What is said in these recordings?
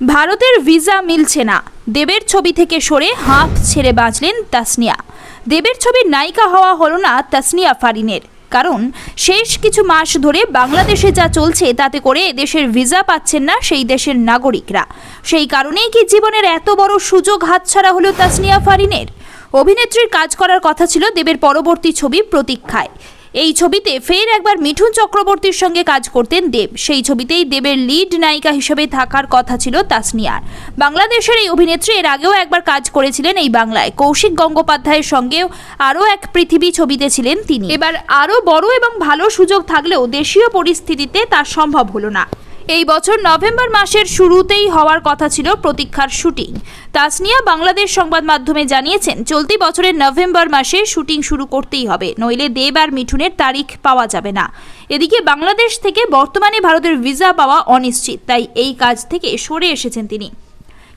ভারতের ভিসা মিলছে না। দেবের ছবি থেকে সরে হাঁপ ছেড়ে বাঁচলেন তাসনিয়া। দেবের ছবির নায়িকা হওয়া হলো না তাসনিয়া ফারিনের। কারণ শেষ কিছু মাস ধরে বাংলাদেশে যা চলছে তাতে করে দেশের ভিসা পাচ্ছেন না সেই দেশের নাগরিকরা। সেই কারণেই কি জীবনের এত বড় সুযোগ হাতছাড়া হলো তাসনিয়া ফারিনের? অভিনেত্রীর কাজ করার কথা ছিল দেবের পরবর্তী ছবি প্রতীক্ষায়। এই ছবিতে ফের একবার মিঠুন চক্রবর্তীর সঙ্গে কাজ করতেন দেব। সেই ছবিতেই দেবের লিড নায়িকা হিসেবে থাকার কথা ছিল তাসনিয়ার। বাংলাদেশের এই অভিনেত্রী এর আগেও একবার কাজ করেছিলেন এই বাংলায়। কৌশিক গঙ্গোপাধ্যায়ের সঙ্গেও আরও এক পৃথিবী ছবিতে ছিলেন তিনি। এবার আরও বড় এবং ভালো সুযোগ থাকলেও দেশীয় পরিস্থিতিতে তা সম্ভব হলো না। এই বছর নভেম্বর মাসের শুরুতেই হওয়ার কথা ছিল প্রতীক্ষার শুটিং। তাসনিয়া বাংলাদেশ সংবাদ মাধ্যমে জানিয়েছেন, চলতি বছরের নভেম্বর মাসে শুটিং শুরু করতেই হবে, নইলে দেব আর মিঠুনের তারিখ পাওয়া যাবে না। এদিকে বাংলাদেশ থেকে বর্তমানে ভারতের ভিসা পাওয়া অনিশ্চিত, তাই এই কাজ থেকে সরে এসেছেন তিনি।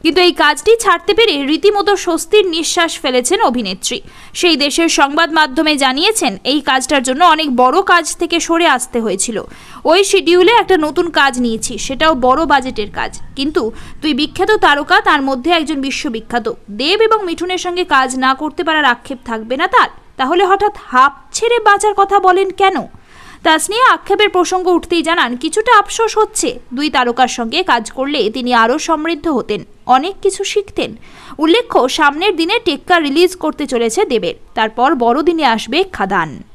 কিন্তু এই কাজটি ছাড়তে পেরে রীতিমতো স্বস্তির নিঃশ্বাস ফেলেছেন অভিনেত্রী। সেই দেশের সংবাদ মাধ্যমে জানিয়েছেন, এই কাজটার জন্য অনেক বড় কাজ থেকে সরে আসতে হয়েছিল। ওই শিডিউলে একটা নতুন কাজ নিয়েছি, সেটাও বড় বাজেটের কাজ। কিন্তু তুই বিখ্যাত তারকা, তার মধ্যে একজন বিশ্ববিখ্যাত। দেব এবং মিঠুনের সঙ্গে কাজ না করতে পারার আক্ষেপ থাকবে না তার। তাহলে হঠাৎ হাফ ছেড়ে বাঁচার কথা বলেন কেন? তাসনিয়া আক্ষেপের প্রসঙ্গ উঠতেই জানান, কিছুটা আফসোস হচ্ছে। দুই তারকার সঙ্গে কাজ করলে তিনি আরও সমৃদ্ধ হতেন, অনেক কিছু শিখতেন। উল্লেখ্য, সামনের দিনে টেক্কা রিলিজ করতে চলেছে দেবের। তারপর বড়দিনে আসবে খাদান।